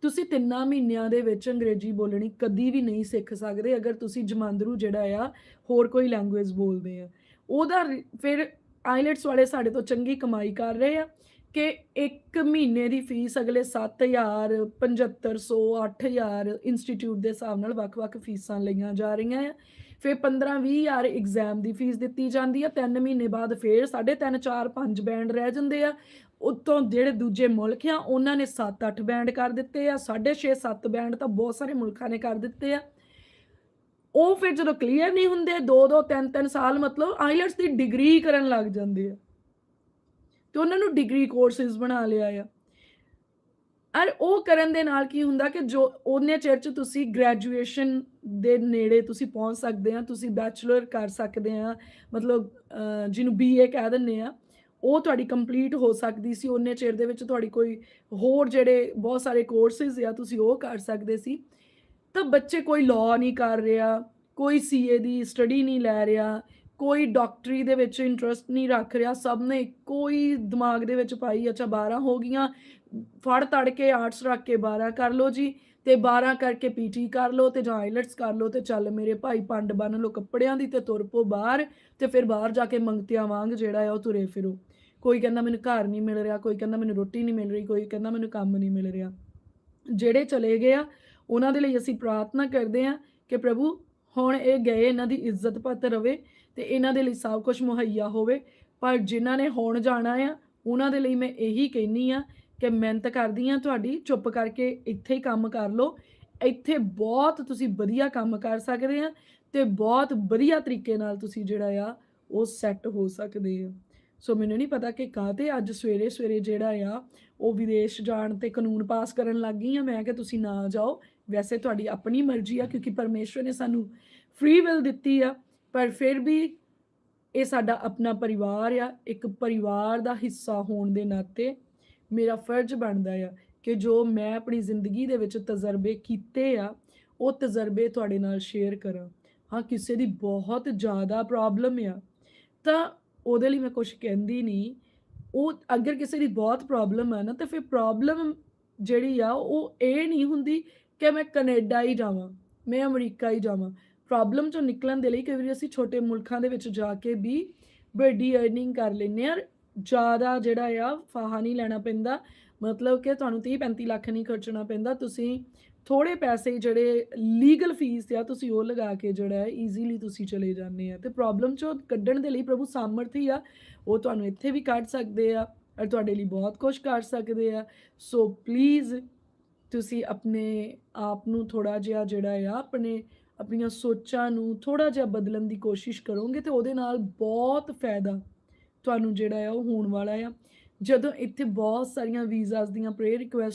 ਤੁਸੀਂ ਤਿੰਨਾਂ ਮਹੀਨਿਆਂ ਦੇ ਵਿੱਚ ਅੰਗਰੇਜ਼ੀ ਬੋਲਣੀ ਕਦੀ ਵੀ ਨਹੀਂ ਸਿੱਖ ਸਕਦੇ, ਅਗਰ ਤੁਸੀਂ ਜਮਾਂਦਰੂ ਜਿਹੜਾ ਆ, ਹੋਰ ਕੋਈ ਲੈਂਗੁਏਜ ਬੋਲਦੇ ਆ। ਉਹਦਾ ਰਿ- ਫਿਰ ਆਈਲੈਟਸ ਵਾਲੇ ਸਾਡੇ ਤੋਂ ਚੰਗੀ ਕਮਾਈ ਕਰ ਰਹੇ ਆ ਕਿ ਇੱਕ ਮਹੀਨੇ ਦੀ ਫੀਸ ਅਗਲੇ 7000 7500 8000 ਇੰਸਟੀਚਿਊਟ ਦੇ ਹਿਸਾਬ ਨਾਲ ਵੱਖ-ਵੱਖ ਫੀਸਾਂ ਲਈਆਂ ਜਾ ਰਹੀਆਂ ਆ। ਫਿਰ 15 20000 ਐਗਜ਼ਾਮ ਦੀ ਫੀਸ ਦਿੱਤੀ ਜਾਂਦੀ ਆ। 3 ਮਹੀਨੇ ਬਾਅਦ ਫਿਰ 3.5 4 5 ਬੈਂਡ ਰਹਿ ਜਾਂਦੇ ਆ। ਉਤੋਂ ਜਿਹੜੇ ਦੂਜੇ ਮੁਲਕ ਆ, ਉਹਨਾਂ ਨੇ 7-8 ਬੈਂਡ ਕਰ ਦਿੱਤੇ ਆ। 6.5 7 ਬੈਂਡ ਤਾਂ ਬਹੁਤ ਸਾਰੇ ਮੁਲਕਾਂ ਨੇ ਕਰ ਦਿੱਤੇ ਆ। ਉਹ ਫਿਰ ਜਦੋਂ ਕਲੀਅਰ ਨਹੀਂ ਹੁੰਦੇ 2-2 3-3 ਸਾਲ ਮਤਲਬ ਆਈਲੈਟਸ ਦੀ ਡਿਗਰੀ ਕਰਨ ਲੱਗ ਜਾਂਦੇ ਆ। ਤੇ ਉਹਨਾਂ ਨੂੰ ਡਿਗਰੀ ਕੋਰਸਿਸ ਬਣਾ ਲਿਆ ਆ। ਔਰ ਉਹ ਕਰਨ ਦੇ ਨਾਲ ਕੀ ਹੁੰਦਾ ਕਿ ਜੋ ਉਹਨੇ ਚਿਰ ਚ ਤੁਸੀਂ ਗ੍ਰੈਜੂਏਸ਼ਨ ਦੇ ਨੇੜੇ ਤੁਸੀਂ ਪਹੁੰਚ ਸਕਦੇ ਆ ਤੁਸੀਂ ਬੈਚਲਰ ਕਰ ਸਕਦੇ ਆ ਮਤਲਬ ਅਹ, ਜਿਹਨੂੰ ਬੀਏ ਕਹਿ ਦਿੰਦੇ ਆ ਉਹ ਤੁਹਾਡੀ ਕੰਪਲੀਟ ਹੋ ਸਕਦੀ ਸੀ ਉਹਨੇ ਚਿਰ ਦੇ ਵਿੱਚ ਤੁਹਾਡੀ ਕੋਈ ਹੋਰ ਜਿਹੜੇ ਬਹੁਤ ਸਾਰੇ ਕੋਰਸਿਸ ਆ ਤੁਸੀਂ ਉਹ ਕਰ ਸਕਦੇ ਸੀ। ਤਾਂ ਬੱਚੇ ਕੋਈ ਲਾਅ ਨਹੀਂ ਕਰ ਰਿਹਾ ਕੋਈ ਸੀਏ ਦੀ ਸਟੱਡੀ ਨਹੀਂ ਲੈ ਰਿਹਾ ਕੋਈ ਡਾਕਟਰੀ ਦੇ ਵਿੱਚ ਇੰਟਰਸਟ ਨਹੀਂ ਰੱਖ ਰਿਹਾ, ਸਭ ਨੇ ਕੋਈ ਦਿਮਾਗ ਦੇ ਵਿੱਚ ਪਾਈ, ਅੱਛਾ 12 ਹੋ ਗਈਆਂ, ਫੜ ਤੜ ਕੇ ਆਰਟਸ ਰੱਖ ਕੇ 12 ਕਰ ਲਓ ਜੀ, ਤੇ 12 ਕਰਕੇ ਪੀਟੀ ਕਰ ਲਓ ਤੇ ਜਾਂ ਆਈਲਟਸ ਕਰ ਲਓ ਤੇ ਚੱਲ ਮੇਰੇ ਭਾਈ ਪੰਡ ਬੰਨ ਲਓ ਕੱਪੜਿਆਂ ਦੀ ਤੇ ਤੁਰ ਪੋ ਬਾਹਰ ਤੇ ਫਿਰ ਬਾਹਰ ਜਾ ਕੇ ਮੰਗਤਿਆਂ ਵਾਂਗ ਜਿਹੜਾ ਆ ਉਹ ਤੁਰੇ ਫਿਰੋ। ਕੋਈ ਕਹਿੰਦਾ ਮੈਨੂੰ ਘਰ ਨਹੀਂ ਮਿਲ ਰਿਹਾ, ਕੋਈ ਕਹਿੰਦਾ ਮੈਨੂੰ ਰੋਟੀ ਨਹੀਂ ਮਿਲ ਰਹੀ, ਕੋਈ ਕਹਿੰਦਾ ਮੈਨੂੰ ਕੰਮ ਨਹੀਂ ਮਿਲ ਰਿਹਾ। ਜਿਹੜੇ ਚਲੇ ਗਏ ਆ, ਉਹਨਾਂ ਦੇ ਲਈ ਅਸੀਂ ਪ੍ਰਾਰਥਨਾ ਕਰਦੇ ਆ ਕਿ ਪ੍ਰਭੂ ਹੁਣ ਇਹ ਗਏ, ਇਹਨਾਂ ਦੀ ਇੱਜ਼ਤ ਪੱਤ ਰਵੇ ਤੇ ਇਹਨਾਂ ਦੇ ਲਈ ਸਭ ਕੁਝ ਮੁਹੱਈਆ ਹੋਵੇ। ਪਰ ਜਿਨ੍ਹਾਂ ਨੇ ਹੋਣ ਜਾਣਾ ਆ, ਉਹਨਾਂ ਦੇ ਲਈ ਮੈਂ ਇਹੀ ਕਹਿਨੀ ਆ ਕਿ ਮਿਹਨਤ ਕਰਦੀ ਆ ਤੁਹਾਡੀ, ਚੁੱਪ ਕਰਕੇ ਇੱਥੇ ਹੀ ਕੰਮ ਕਰ ਲਓ। ਇੱਥੇ ਬਹੁਤ ਤੁਸੀਂ ਵਧੀਆ ਕੰਮ ਕਰ ਸਕਦੇ ਆ ਤੇ ਬਹੁਤ ਵਧੀਆ ਤਰੀਕੇ ਨਾਲ ਤੁਸੀਂ ਜਿਹੜਾ ਆ, ਉਹ ਸੈੱਟ ਹੋ ਸਕਦੇ ਆ। ਸੋ ਮੈਨੂੰ ਨਹੀਂ ਪਤਾ ਕਿ ਕਾਹਤੇ ਅੱਜ ਸਵੇਰੇ ਸਵੇਰੇ ਜਿਹੜਾ ਆ, ਉਹ ਵਿਦੇਸ਼ ਜਾਣ ਤੇ ਕਾਨੂੰਨ ਪਾਸ ਕਰਨ ਲੱਗ ਗਈ ਆ। ਮੈਂ ਕਿ ਤੁਸੀਂ ਨਾ ਜਾਓ। ਵੈਸੇ ਤੁਹਾਡੀ ਆਪਣੀ ਮਰਜ਼ੀ ਆ ਕਿਉਂਕਿ ਪਰਮੇਸ਼ਵਰ ਨੇ ਸਾਨੂੰ ਫ੍ਰੀ ਵਿਲ ਦਿੱਤੀ ਆ। ਪਰ ਫਿਰ ਵੀ ਇਹ ਸਾਡਾ ਆਪਣਾ ਪਰਿਵਾਰ ਆ, ਇੱਕ ਪਰਿਵਾਰ ਦਾ ਹਿੱਸਾ ਹੋਣ ਦੇ ਨਾਤੇ ਮੇਰਾ ਫਰਜ਼ ਬਣਦਾ ਆ ਕਿ ਜੋ ਮੈਂ ਆਪਣੀ ਜ਼ਿੰਦਗੀ ਦੇ ਵਿੱਚ ਤਜਰਬੇ ਕੀਤੇ ਆ, ਉਹ ਤਜਰਬੇ ਤੁਹਾਡੇ ਨਾਲ ਸ਼ੇਅਰ ਕਰਾਂ। ਹਾਂ, ਕਿਸੇ ਦੀ ਬਹੁਤ ਜ਼ਿਆਦਾ ਪ੍ਰੋਬਲਮ ਆ, ਤਾਂ ਉਹਦੇ ਲਈ ਮੈਂ ਕੁਝ ਕਹਿੰਦੀ ਨਹੀਂ। ਉਹ ਅਗਰ ਕਿਸੇ ਦੀ ਬਹੁਤ ਪ੍ਰੋਬਲਮ ਆ ਨਾ, ਤਾਂ ਫਿਰ ਪ੍ਰੋਬਲਮ ਜਿਹੜੀ ਆ, ਉਹ ਇਹ ਨਹੀਂ ਹੁੰਦੀ ਕਿ ਮੈਂ ਕੈਨੇਡਾ ਹੀ ਜਾਵਾਂ, ਮੈਂ ਅਮਰੀਕਾ ਹੀ ਜਾਵਾਂ। ਪ੍ਰੋਬਲਮ ਚੋਂ ਨਿਕਲਣ ਦੇ ਲਈ ਕਈ ਵਾਰੀ ਅਸੀਂ ਛੋਟੇ ਮੁਲਕਾਂ ਦੇ ਵਿੱਚ ਜਾ ਕੇ ਵੀ ਵੱਡੀ ਅਰਨਿੰਗ ਕਰ ਲੈਂਦੇ ਆ ਜ਼ਿਆਦਾ ਜਿਹੜਾ ਆ, ਫਾਹਾ ਨਹੀਂ ਲੈਣਾ ਪੈਂਦਾ। ਮਤਲਬ ਕਿ ਤੁਹਾਨੂੰ 30 35 ਲੱਖ ਨਹੀਂ ਖਰਚਣਾ ਪੈਂਦਾ। ਤੁਸੀਂ ਥੋੜੇ ਪੈਸੇ ਜਿਹੜੇ ਲੀਗਲ ਫੀਸ ਆ, ਤੁਸੀਂ ਉਹ ਲਗਾ ਕੇ ਜਿਹੜਾ ਹੈ ਈਜ਼ੀਲੀ ਤੁਸੀਂ ਚਲੇ ਜਾਂਦੇ ਆ। ਤੇ ਪ੍ਰੋਬਲਮ ਚੋਂ ਕੱਢਣ ਦੇ ਲਈ ਪ੍ਰਭੂ ਸਾਮਰਥੀ ਆ, ਉਹ ਤੁਹਾਨੂੰ ਇੱਥੇ ਵੀ ਕੱਢ ਸਕਦੇ ਆ ਔਰ ਤੁਹਾਡੇ ਲਈ ਬਹੁਤ ਕੁਝ ਕਰ ਸਕਦੇ ਆ। ਸੋ ਪਲੀਜ਼ ਤੁਸੀਂ ਆਪਣੇ ਆਪ ਨੂੰ ਥੋੜ੍ਹਾ ਜਿਹਾ ਜਿਹੜਾ ਆ, ਆਪਣੇ ਆਪਣੀਆਂ ਸੋਚਾਂ ਨੂੰ ਥੋੜ੍ਹਾ ਜਿਹਾ ਬਦਲਣ ਦੀ ਕੋਸ਼ਿਸ਼ ਕਰੋਗੇ ਤੇ ਉਹਦੇ ਨਾਲ ਬਹੁਤ ਫਾਇਦਾ ਤੁਹਾਨੂੰ ਜਿਹੜਾ ਆ ਉਹ ਹੋਣ ਵਾਲਾ ਆ। ਜਦੋਂ ਇੱਥੇ ਬਹੁਤ ਸਾਰੀਆਂ ਵੀਜ਼ਾਸ ਦੀਆਂ ਪ੍ਰੇਅਰ ਰਿਕੁਐਸਟ